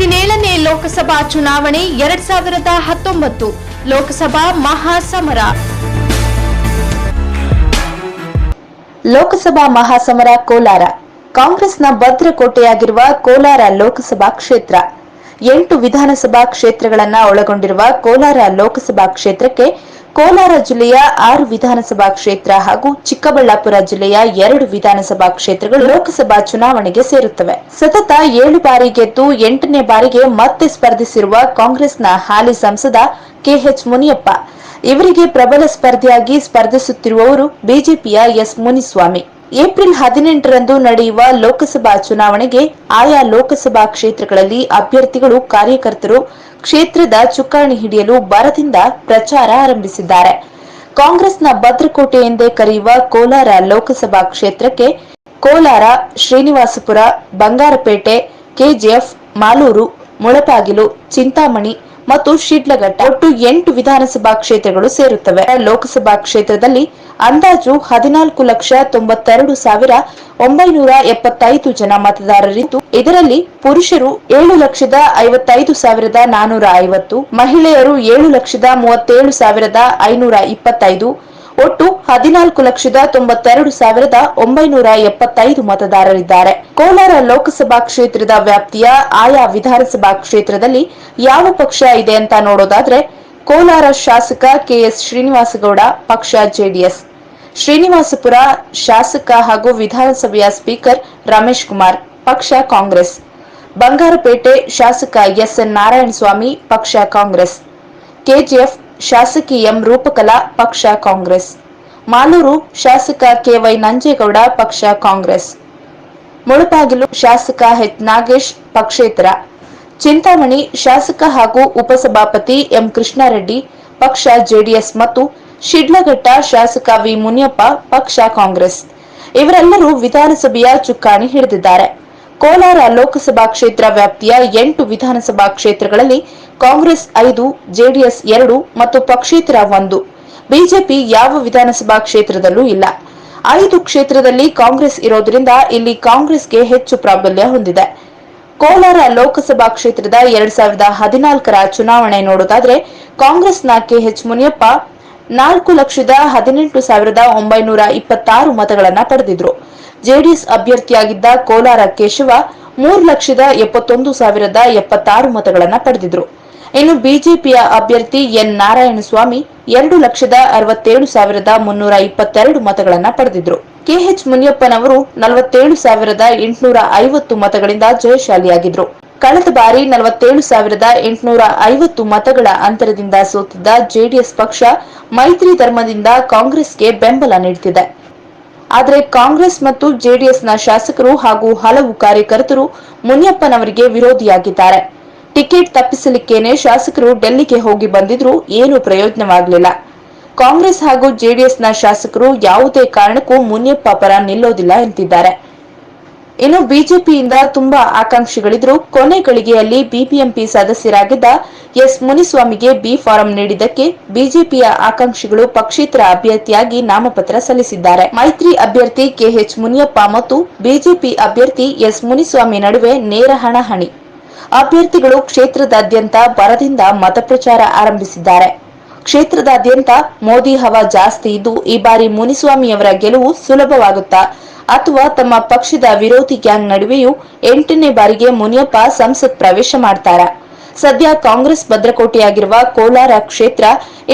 ಹದಿನೇಳನೇ ಲೋಕಸಭಾ ಚುನಾವಣೆ ಎರಡ್ ಸಾವಿರದ ಹತ್ತೊಂಬತ್ತು. ಲೋಕಸಭಾ ಮಹಾಸಮರ. ಲೋಕಸಭಾ ಮಹಾಸಮರ ಕೋಲಾರ. ಕಾಂಗ್ರೆಸ್ನ ಭದ್ರಕೋಟೆಯಾಗಿರುವ ಕೋಲಾರ ಲೋಕಸಭಾ ಕ್ಷೇತ್ರ. ಎಂಟು ವಿಧಾನಸಭಾ ಕ್ಷೇತ್ರಗಳನ್ನ ಒಳಗೊಂಡಿರುವ ಕೋಲಾರ ಲೋಕಸಭಾ ಕ್ಷೇತ್ರಕ್ಕೆ ಕೋಲಾರ ಜಿಲ್ಲೆಯ ಆರು ವಿಧಾನಸಭಾ ಕ್ಷೇತ್ರ ಹಾಗೂ ಚಿಕ್ಕಬಳ್ಳಾಪುರ ಜಿಲ್ಲೆಯ ಎರಡು ವಿಧಾನಸಭಾ ಕ್ಷೇತ್ರಗಳು ಲೋಕಸಭಾ ಚುನಾವಣೆಗೆ ಸೇರುತ್ತವೆ. ಸತತ ಏಳು ಬಾರಿ ಗೆದ್ದು ಎಂಟನೇ ಬಾರಿಗೆ ಮತ್ತೆ ಸ್ಪರ್ಧಿಸಿರುವ ಕಾಂಗ್ರೆಸ್ನ ಹಾಲಿ ಸಂಸದ ಕೆಎಚ್ ಮುನಿಯಪ್ಪ. ಇವರಿಗೆ ಪ್ರಬಲ ಸ್ಪರ್ಧಿಯಾಗಿ ಸ್ಪರ್ಧಿಸುತ್ತಿರುವವರು ಬಿಜೆಪಿಯ ಎಸ್ ಮುನಿಸ್ವಾಮಿ. ಏಪ್ರಿಲ್ ಹದಿನೆಂಟರಂದು ನಡೆಯುವ ಲೋಕಸಭಾ ಚುನಾವಣೆಗೆ ಆಯಾ ಲೋಕಸಭಾ ಕ್ಷೇತ್ರಗಳಲ್ಲಿ ಅಭ್ಯರ್ಥಿಗಳು ಕಾರ್ಯಕರ್ತರು ಕ್ಷೇತ್ರದ ಚುಕ್ಕಾಣಿ ಹಿಡಿಯಲು ಬರದಿಂದ ಪ್ರಚಾರ ಆರಂಭಿಸಿದ್ದಾರೆ. ಕಾಂಗ್ರೆಸ್ನ ಭದ್ರಕೋಟೆ ಎಂದೇ ಕರೆಯುವ ಕೋಲಾರ ಲೋಕಸಭಾ ಕ್ಷೇತ್ರಕ್ಕೆ ಕೋಲಾರ, ಶ್ರೀನಿವಾಸಪುರ, ಬಂಗಾರಪೇಟೆ, ಕೆಜಿಎಫ್, ಮಾಲೂರು ಮುಳಪಾಗಿಲು ಚಿಂತಾಮಣಿ ಮತ್ತು ಶಿಡ್ಲಘಟ್ಟ ಒಟ್ಟು ಎಂಟು ವಿಧಾನಸಭಾ ಕ್ಷೇತ್ರಗಳು ಸೇರುತ್ತವೆ. ಲೋಕಸಭಾ ಕ್ಷೇತ್ರದಲ್ಲಿ ಅಂದಾಜು ಹದಿನಾಲ್ಕು ಲಕ್ಷ ತೊಂಬತ್ತೆರಡು ಸಾವಿರ ಒಂಬೈನೂರ ಎಪ್ಪತ್ತೈದು ಜನ ಮತದಾರರಿದ್ದು, ಇದರಲ್ಲಿ ಪುರುಷರು ಏಳು ಲಕ್ಷದ ಐವತ್ತೈದು ಸಾವಿರದ ನಾನೂರ ಐವತ್ತು, ಮಹಿಳೆಯರು ಏಳು ಲಕ್ಷದ ಮೂವತ್ತೇಳು ಸಾವಿರದ ಐನೂರ ಇಪ್ಪತ್ತೈದು ಒಟ್ಟು ಹದಿನಾಲ್ಕು ಲಕ್ಷದ ತೊಂಬತ್ತೆರಡು ಸಾವಿರದ ಒಂಬೈನೂರ ಎಪ್ಪತ್ತೈದು ಮತದಾರರಿದ್ದಾರೆ. ಕೋಲಾರ ಲೋಕಸಭಾ ಕ್ಷೇತ್ರದ ವ್ಯಾಪ್ತಿಯ ಆಯಾ ವಿಧಾನಸಭಾ ಕ್ಷೇತ್ರದಲ್ಲಿ ಯಾವ ಪಕ್ಷ ಇದೆ ಅಂತ ನೋಡೋದಾದ್ರೆ ಕೋಲಾರ ಶಾಸಕ ಕೆಎಸ್ ಶ್ರೀನಿವಾಸಗೌಡ, ಪಕ್ಷ ಜೆಡಿಎಸ್. ಶ್ರೀನಿವಾಸಪುರ ಶಾಸಕ ಹಾಗೂ ವಿಧಾನಸಭೆಯ ಸ್ಪೀಕರ್ ರಮೇಶ್ ಕುಮಾರ್, ಪಕ್ಷ ಕಾಂಗ್ರೆಸ್. ಬಂಗಾರಪೇಟೆ ಶಾಸಕ ಎಸ್ಎನ್ ನಾರಾಯಣಸ್ವಾಮಿ, ಪಕ್ಷ ಕಾಂಗ್ರೆಸ್. ಕೆಜಿಎಫ್ ಶಾಸಕಿ ಎಂ ರೂಪಕಲಾ ಪಕ್ಷ ಕಾಂಗ್ರೆಸ್. ಮಾಲೂರು ಶಾಸಕ ಕೆವೈ ನಂಜೇಗೌಡ ಪಕ್ಷ ಕಾಂಗ್ರೆಸ್. ಮುಳುಪಾಗಿಲು ಶಾಸಕ ಎಚ್ ನಾಗೇಶ್ ಪಕ್ಷೇತರ. ಚಿಂತಾಮಣಿ ಶಾಸಕ ಹಾಗೂ ಉಪಸಭಾಪತಿ ಎಂ. ಕೃಷ್ಣಾರೆಡ್ಡಿ ಪಕ್ಷ ಜೆಡಿಎಸ್ ಮತ್ತು ಶಿಡ್ಲಘಟ್ಟ ಶಾಸಕ ವಿ. ಮುನಿಯಪ್ಪ ಪಕ್ಷ ಕಾಂಗ್ರೆಸ್. ಇವರೆಲ್ಲರೂ ವಿಧಾನಸಭೆಯ ಚುಕ್ಕಾಣಿ ಹಿಡಿದಿದ್ದಾರೆ. ಕೋಲಾರ ಲೋಕಸಭಾ ಕ್ಷೇತ್ರ ವ್ಯಾಪ್ತಿಯ ಎಂಟು ವಿಧಾನಸಭಾ ಕ್ಷೇತ್ರಗಳಲ್ಲಿ ಕಾಂಗ್ರೆಸ್ ಐದು, ಜೆಡಿಎಸ್ ಎರಡು ಮತ್ತು ಪಕ್ಷೇತರ ಒಂದು. ಬಿಜೆಪಿ ಯಾವ ವಿಧಾನಸಭಾ ಕ್ಷೇತ್ರದಲ್ಲೂ ಇಲ್ಲ. ಐದು ಕ್ಷೇತ್ರದಲ್ಲಿ ಕಾಂಗ್ರೆಸ್ ಇರೋದ್ರಿಂದ ಇಲ್ಲಿ ಕಾಂಗ್ರೆಸ್ಗೆ ಹೆಚ್ಚು ಪ್ರಾಬಲ್ಯ ಹೊಂದಿದೆ. ಕೋಲಾರ ಲೋಕಸಭಾ ಕ್ಷೇತ್ರದ ಎರಡ್ ಸಾವಿರದ ಹದಿನಾಲ್ಕರ ಚುನಾವಣೆ ನೋಡೋದಾದ್ರೆ ಕಾಂಗ್ರೆಸ್ನ ಕೆಎಚ್ ಮುನಿಯಪ್ಪ ನಾಲ್ಕು ಲಕ್ಷದ ಹದಿನೆಂಟು ಸಾವಿರದ ಒಂಬೈನೂರ ಇಪ್ಪತ್ತಾರು ಮತಗಳನ್ನು ಪಡೆದಿದ್ರು. ಜೆಡಿಎಸ್ ಅಭ್ಯರ್ಥಿಯಾಗಿದ್ದ ಕೋಲಾರ ಕೇಶವ ಮೂರು ಲಕ್ಷದ ಎಪ್ಪತ್ತೊಂದು ಸಾವಿರದ ಎಪ್ಪತ್ತಾರು ಮತಗಳನ್ನು ಪಡೆದಿದ್ರು. ಇನ್ನು ಬಿಜೆಪಿಯ ಅಭ್ಯರ್ಥಿ ಎನ್ ನಾರಾಯಣಸ್ವಾಮಿ ಎರಡು ಲಕ್ಷದ ಅರವತ್ತೇಳು ಸಾವಿರದ ಮುನ್ನೂರ ಇಪ್ಪತ್ತೆರಡು ಮತಗಳನ್ನು ಪಡೆದಿದ್ರು. ಕೆಎಚ್ ಮುನಿಯಪ್ಪನವರು ನಲವತ್ತೇಳು ಸಾವಿರದ ಎಂಟುನೂರ ಐವತ್ತು ಮತಗಳಿಂದ ಜಯಶಾಲಿಯಾಗಿದ್ರು. ಕಳೆದ ಬಾರಿ ನಲವತ್ತೇಳು ಸಾವಿರದ ಎಂಟುನೂರ ಐವತ್ತು ಮತಗಳ ಅಂತರದಿಂದ ಸೋತಿದ್ದ ಜೆಡಿಎಸ್ ಪಕ್ಷ ಮೈತ್ರಿ ಧರ್ಮದಿಂದ ಕಾಂಗ್ರೆಸ್ಗೆ ಬೆಂಬಲ ನೀಡುತ್ತಿದೆ ಆದರೆ ಕಾಂಗ್ರೆಸ್ ಮತ್ತು ಜೆಡಿಎಸ್ನ ಶಾಸಕರು ಹಾಗೂ ಹಲವು ಕಾರ್ಯಕರ್ತರು ಮುನಿಯಪ್ಪನವರಿಗೆ ವಿರೋಧಿಯಾಗಿದ್ದಾರೆ. ಟಿಕೆಟ್ ತಪ್ಪಿಸಲಿಕ್ಕೇನೆ ಶಾಸಕರು ಡೆಲ್ಲಿಗೆ ಹೋಗಿ ಬಂದಿದ್ರೂ ಏನೂ ಪ್ರಯೋಜನವಾಗಲಿಲ್ಲ. ಕಾಂಗ್ರೆಸ್ ಹಾಗೂ ಜೆಡಿಎಸ್ನ ಶಾಸಕರು ಯಾವುದೇ ಕಾರಣಕ್ಕೂ ಮುನಿಯಪ್ಪ ಪರ ನಿಲ್ಲೋದಿಲ್ಲ ಎಂತಿದ್ದಾರೆ. ಇನ್ನು ಬಿಜೆಪಿಯಿಂದ ತುಂಬಾ ಆಕಾಂಕ್ಷಿಗಳಿದ್ರು. ಕೊನೆ ಗಳಿಗೆಯಲ್ಲಿ ಬಿಬಿಎಂಪಿ ಸದಸ್ಯರಾಗಿದ್ದ ಎಸ್ ಮುನಿಸ್ವಾಮಿಗೆ ಬಿ ಫಾರಂ ನೀಡಿದ್ದಕ್ಕೆ ಬಿಜೆಪಿಯ ಆಕಾಂಕ್ಷಿಗಳು ಪಕ್ಷೇತರ ಅಭ್ಯರ್ಥಿಯಾಗಿ ನಾಮಪತ್ರ ಸಲ್ಲಿಸಿದ್ದಾರೆ. ಮೈತ್ರಿ ಅಭ್ಯರ್ಥಿ ಕೆಎಚ್ ಮುನಿಯಪ್ಪ ಮತ್ತು ಬಿಜೆಪಿ ಅಭ್ಯರ್ಥಿ ಎಸ್ ಮುನಿಸ್ವಾಮಿ ನಡುವೆ ನೇರ ಹಣಾಹಣಿ. ಅಭ್ಯರ್ಥಿಗಳು ಕ್ಷೇತ್ರದಾದ್ಯಂತ ಬರದಿಂದ ಮತಪ್ರಚಾರ ಆರಂಭಿಸಿದ್ದಾರೆ. ಕ್ಷೇತ್ರದಾದ್ಯಂತ ಮೋದಿ ಹವಾ ಜಾಸ್ತಿ ಇದ್ದು ಈ ಬಾರಿ ಮುನಿಸ್ವಾಮಿಯವರ ಗೆಲುವು ಸುಲಭವಾಗುತ್ತಾ ಅಥವಾ ತಮ್ಮ ಪಕ್ಷದ ವಿರೋಧಿ ಗ್ಯಾಂಗ್ ನಡುವೆಯೂ ಎಂಟನೇ ಬಾರಿಗೆ ಮುನಿಯಪ್ಪ ಸಂಸತ್ ಪ್ರವೇಶ ಮಾಡ್ತಾರ. ಸದ್ಯ ಕಾಂಗ್ರೆಸ್ ಭದ್ರಕೋಟೆಯಾಗಿರುವ ಕೋಲಾರ ಕ್ಷೇತ್ರ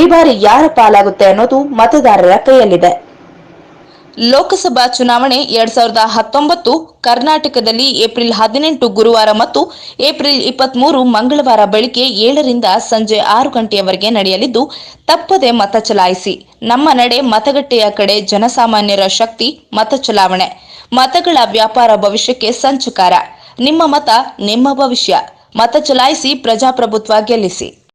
ಈ ಬಾರಿ ಯಾರ ಪಾಲಾಗುತ್ತೆ ಅನ್ನೋದು ಮತದಾರರ ಕೈಯಲ್ಲಿದೆ. ಲೋಕಸಭಾ ಚುನಾವಣೆ ಎರಡ್ ಸಾವಿರದ ಹತ್ತೊಂಬತ್ತು, ಕರ್ನಾಟಕದಲ್ಲಿ ಏಪ್ರಿಲ್ ಹದಿನೆಂಟು ಗುರುವಾರ ಮತ್ತು ಏಪ್ರಿಲ್ ಇಪ್ಪತ್ಮೂರು ಮಂಗಳವಾರ ಬೆಳಿಗ್ಗೆ ಏಳರಿಂದ ಸಂಜೆ ಆರು ಗಂಟೆಯವರೆಗೆ ನಡೆಯಲಿದ್ದು, ತಪ್ಪದೆ ಮತ ಚಲಾಯಿಸಿ. ನಮ್ಮ ನಡೆ ಮತಗಟ್ಟೆಯ ಕಡೆ ಜನಸಾಮಾನ್ಯರ ಶಕ್ತಿ, ಮತ ಚಲಾವಣೆ. ಮತಗಳ ವ್ಯಾಪಾರ ಭವಿಷ್ಯಕ್ಕೆ ಸಂಚಕಾರ. ನಿಮ್ಮ ಮತ ನಿಮ್ಮ ಭವಿಷ್ಯ. ಮತ ಚಲಾಯಿಸಿ ಪ್ರಜಾಪ್ರಭುತ್ವ ಗೆಲ್ಲಿಸಿ.